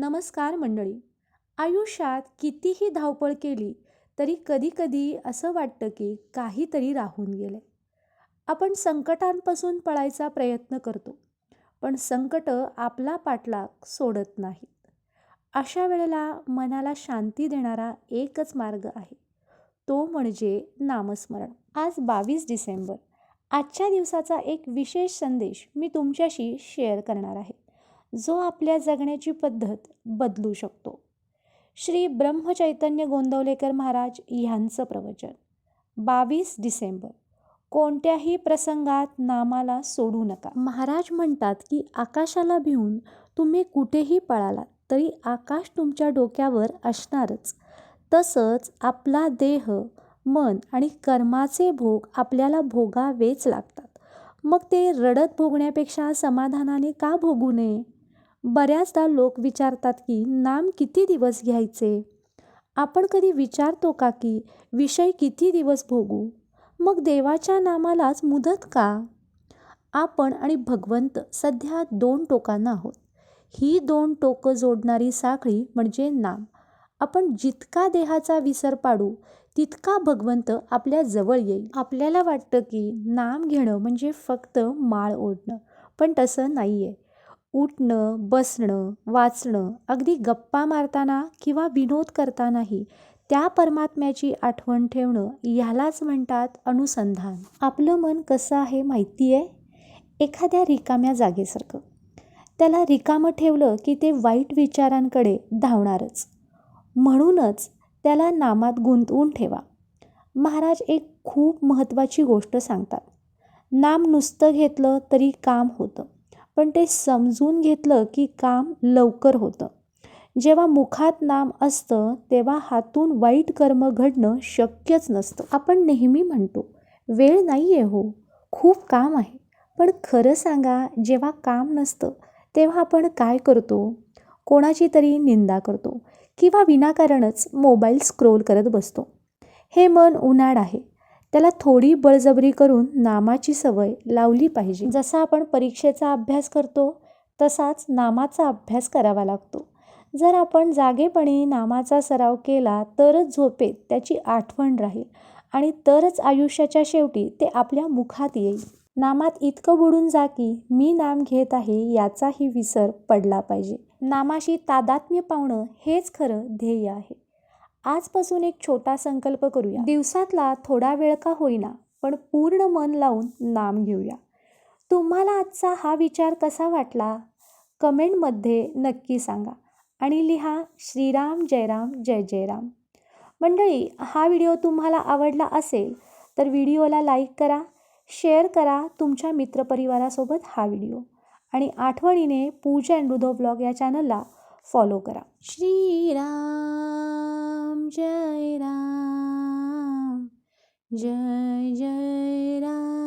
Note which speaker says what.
Speaker 1: नमस्कार मंडळी. आयुष्यात कितीही धावपळ केली तरी कधीकधी असं वाटतं की काहीतरी राहून गेलं आपण संकटांपासून पळायचा प्रयत्न करतो पण संकटं आपला पाठलाग सोडत नाहीत. अशा वेळेला मनाला शांती देणारा एकच मार्ग आहे तो म्हणजे नामस्मरण. आज बावीस डिसेंबर. आजच्या दिवसाचा एक विशेष संदेश मी तुमच्याशी शेअर करणार आहे. जो आपल्या जगण्याची पद्धत बदलू शकतो. श्री ब्रह्मचैतन्य गोंदवलेकर महाराज ह्यांचं प्रवचन. बावीस डिसेंबर. कोणत्याही प्रसंगात नामाला सोडू नका. महाराज म्हणतात की आकाशाला भिवून तुम्ही कुठेही पळालात तरी आकाश तुमच्या डोक्यावर असणारच. तसंच आपला देह मन आणि कर्माचे भोग आपल्याला भोगावेच लागतात. मग ते रडत भोगण्यापेक्षा समाधानाने का भोगू नये? बऱ्याचदा लोक विचारतात की नाम किती दिवस घ्यायचे? आपण कधी विचारतो का की विषय किती दिवस भोगू? मग देवाच्या नामालाच मुदत का? आपण आणि भगवंत सध्या दोन टोकांना आहोत. ही दोन टोकं जोडणारी साखळी म्हणजे नाम. आपण जितका देहाचा विसर पाडू तितका भगवंत आपल्या जवळ येईल. आपल्याला वाटतं की नाम घेणं म्हणजे फक्त माळ ओढणं पण तसं नाही आहे उठणं बसणं वाचणं अगदी गप्पा मारताना किंवा विनोद करतानाही त्या परमात्म्याची आठवण ठेवणं ह्यालाच म्हणतात अनुसंधान. आपलं मन कसं आहे माहिती आहे एखाद्या रिकाम्या जागेसारखं. त्याला रिकामं ठेवलं की ते वाईट विचारांकडे धावणारच. म्हणूनच त्याला नामात गुंतवून ठेवा. महाराज एक खूप महत्त्वाची गोष्ट सांगतात. नाम नुसतं घेतलं तरी काम होतं. पण ते समजून घेतलं की काम लवकर होतं. जेव्हा मुखात नाम असतं तेव्हा हातून वाईट कर्म घडणं शक्यच नसतं. आपण नेहमी म्हणतो वेळ नाही आहे हो खूप काम आहे. पण खरं सांगा जेव्हा काम नसतं तेव्हा आपण काय करतो? कोणाची तरी निंदा करतो किंवा विनाकारणच मोबाईल स्क्रोल करत बसतो. हे मन उन्हाळ आहे. त्याला थोडी बळजबरी करून नामाची सवय लावली पाहिजे. जसा आपण परीक्षेचा अभ्यास करतो तसाच नामाचा अभ्यास करावा लागतो. जर आपण जागेपणी नामाचा सराव केला तरच झोपेत त्याची आठवण राहील आणि तरच आयुष्याच्या शेवटी ते आपल्या मुखात येईल. नामात इतकं बुडून जा की मी नाम घेत आहे याचाही विसर पडला पाहिजे. नामाशी तादात्म्य पावणं हेच खरं ध्येय आहे. आजपासून एक छोटा संकल्प करूया. दिवसातला थोडा वेळ का होईना पण पूर्ण मन लावून नाम घेऊया. तुम्हाला आजचा हा विचार कसा वाटला? कमेंटमध्ये नक्की सांगा. आणि लिहा श्रीराम जयराम जय जयराम. मंडळी हा व्हिडिओ तुम्हाला आवडला असेल तर व्हिडिओला लाईक करा शेअर करा तुमच्या मित्रपरिवारासोबत हा व्हिडिओ. आणि आठवणीने पूजा अँड रुधो ब्लॉग या चॅनलला फॉलो करा. श्रीराम. जय राम जय जय राम